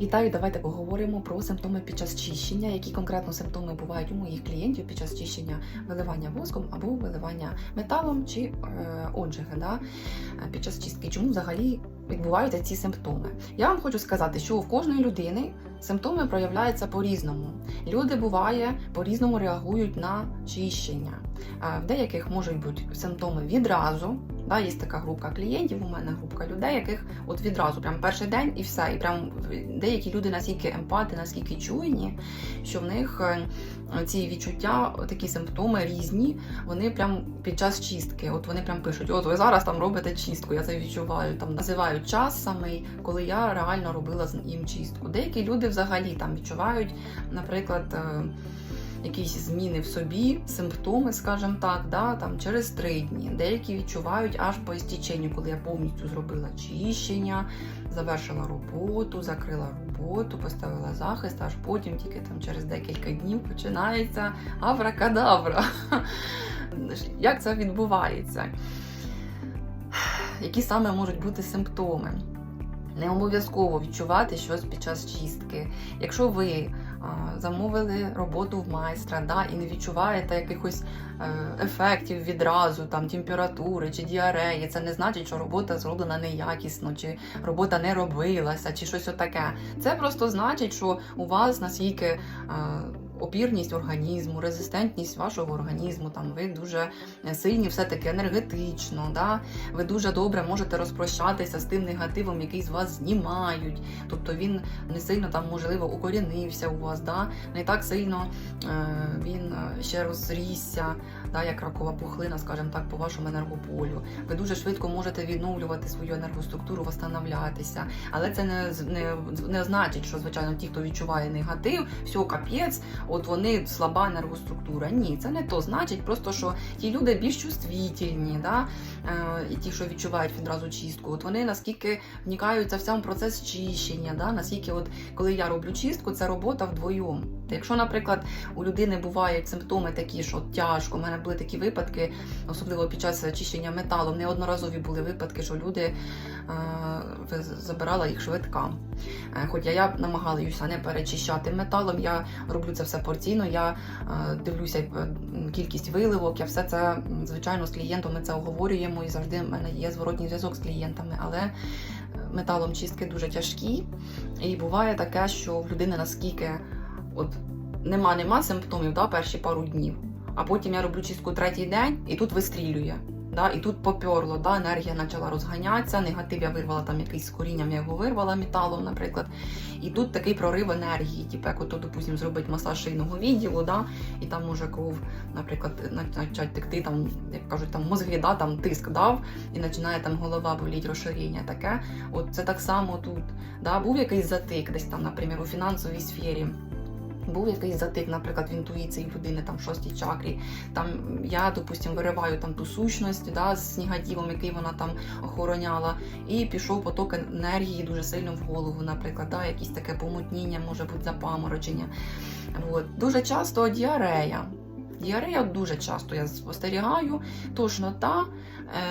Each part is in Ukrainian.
Вітаю, давайте поговоримо про симптоми під час чищення, які конкретно симптоми бувають у моїх клієнтів під час чищення виливання воском або виливання металом чи е, отжиги да, е, під час чистки. Чому взагалі відбуваються ці симптоми? Я вам хочу сказати, що в кожної людини симптоми проявляються по-різному. Люди буває по-різному реагують на чищення. Е, В деяких можуть бути симптоми відразу. Да, є така група клієнтів, у мене група людей, яких от відразу, прям перший день і все. І прям деякі люди настільки емпати, наскільки чуйні, що в них е, ці відчуття, такі симптоми різні, вони прям під час чистки. От вони прям пишуть: от ви зараз там робите чистку, я це відчуваю. Там називають час самий, коли я реально робила з їм чистку. Деякі люди взагалі там відчувають, наприклад. Якісь зміни в собі, симптоми, скажімо так, да, там через три дні. Деякі відчувають аж по істіченню, коли я повністю зробила чищення, завершила роботу, закрила роботу, поставила захист, аж потім тільки там через декілька днів починається авракадабра. Як це відбувається? Які саме можуть бути симптоми? Не обов'язково відчувати щось під час чистки. Якщо ви замовили роботу в майстра да, і не відчуваєте якихось е, ефектів відразу, там температури чи діареї, це не значить, що робота зроблена неякісно, чи робота не робилася, чи щось отаке. Це просто значить, що у вас наскільки е, опірність організму, резистентність вашого організму, там ви дуже сильні, все-таки енергетично, да? ви дуже добре можете розпрощатися з тим негативом, який з вас знімають. Тобто він не сильно там, можливо, укорінився у вас, да? не так сильно е, він е, ще розрісся, да? як ракова пухлина, скажімо так, по вашому енергополю. Ви дуже швидко можете відновлювати свою енергоструктуру, восстановлятися. Але це не, не, не значить, що, звичайно, ті, хто відчуває негатив, все капець, от вони слаба енергоструктура. Ні, це не то. Значить, просто що ті люди більш чувствительні, да? е, і ті, що відчувають відразу чистку, от вони наскільки вникаються в сам процес чищення, да? наскільки, от коли я роблю чистку, це робота вдвоєм. Якщо, наприклад, у людини бувають симптоми такі, що тяжко, у мене були такі випадки, особливо під час чищення металом, неодноразові були випадки, що люди е, забирала їх швидка. Е, Хоча я намагаюся не перечищати металом, я роблю це все порційно, я е, дивлюся е, кількість виливок, я все це, звичайно, з клієнтом ми це оговорюємо і завжди в мене є зворотній зв'язок з клієнтами. Але е, металом чистки дуже тяжкі. І буває таке, що в людини наскільки от нема нема симптомів да, перші пару днів, а потім я роблю чистку третій день і тут вистрілює. Да, і тут поперло, да, енергія почала розганятися, негатив я вирвала там якийсь з корінням, я його вирвала металом, наприклад. І тут такий прорив енергії, типу, як ото, допустим, зробити масаж шийного відділу, да, і там може кров, наприклад, почать текти, там, як кажуть, там мозги, да, там тиск дав, і починає там голова боліть, розширення таке. От це так само тут. Да, був якийсь затик, десь там, наприклад, у фінансовій сфері. Був якийсь затик, наприклад, в інтуїції людини, там в шостій чакрі. Там я, допустим, вириваю там ту сущність да, з снігатівом, який вона там охороняла, і пішов поток енергії дуже сильно в голову, наприклад, да, якесь таке помутніння, може бути запаморочення. От. Дуже часто діарея. Діарея дуже часто я спостерігаю, тошнота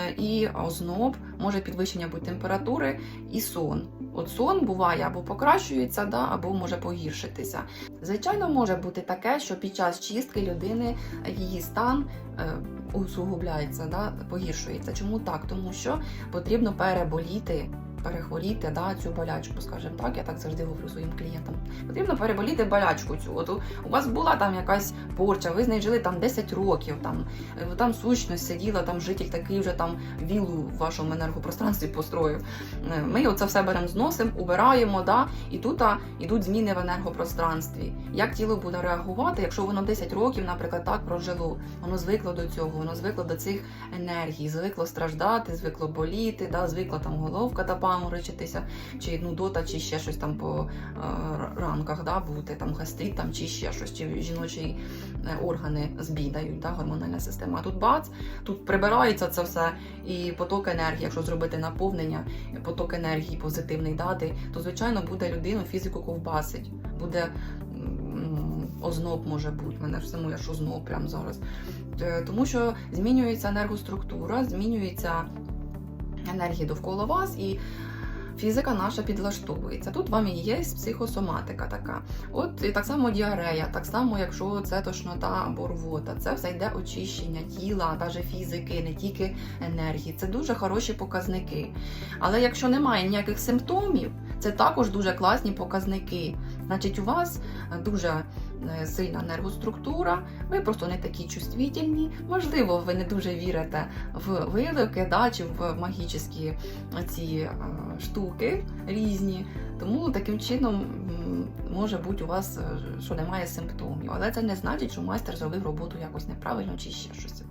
е, і озноб, може підвищення бути температури і сон. От сон буває або покращується, да, або може погіршитися. Звичайно, може бути таке, що під час чистки людини її стан е, усугубляється, да, погіршується. Чому так? Тому що потрібно переболіти. Перехворіти да, цю болячку, скажімо так, я так завжди говорю своїм клієнтам. Потрібно переболіти болячку цю. От у, у вас була там якась порча, ви з нею жили там 10 років, там, е, там сущність сиділа, там житель такий вже там вілу в вашому енергопространстві построїв. Е, Ми оце все беремо, зносимо, убираємо, да, і тут ідуть зміни в енергопространстві. Як тіло буде реагувати, якщо воно 10 років, наприклад, так прожило, воно звикло до цього, воно звикло до цих енергій, звикло страждати, звикло боліти, да, звикла там головка та паморочитися, чи нудота, чи ще щось там по е, ранках да, бути, там гастрит, там, чи ще щось, чи жіночі е, органи збій дають, да, гормональна система. А тут бац, тут прибирається це все, і поток енергії, якщо зробити наповнення, поток енергії позитивний дати, то звичайно буде людину фізику ковбасить, буде озноб може бути. У мене ж саму я ж озноб прямо зараз. Е, Тому що змінюється енергоструктура, змінюється енергія довкола вас, і фізика наша підлаштовується. Тут вам і є психосоматика така. От і так само діарея, так само, якщо це тошнота або рвота, це все йде очищення тіла, навіть фізики, не тільки енергії. Це дуже хороші показники. Але якщо немає ніяких симптомів, це також дуже класні показники. Значить, у вас дуже сильна нервоструктура, ви просто не такі чувствительні. Можливо, ви не дуже вірите в вилики, да, чи в магічні ці е, штуки різні. Тому таким чином може бути у вас, е, що немає симптомів. Але це не значить, що майстер зробив роботу якось неправильно чи ще щось.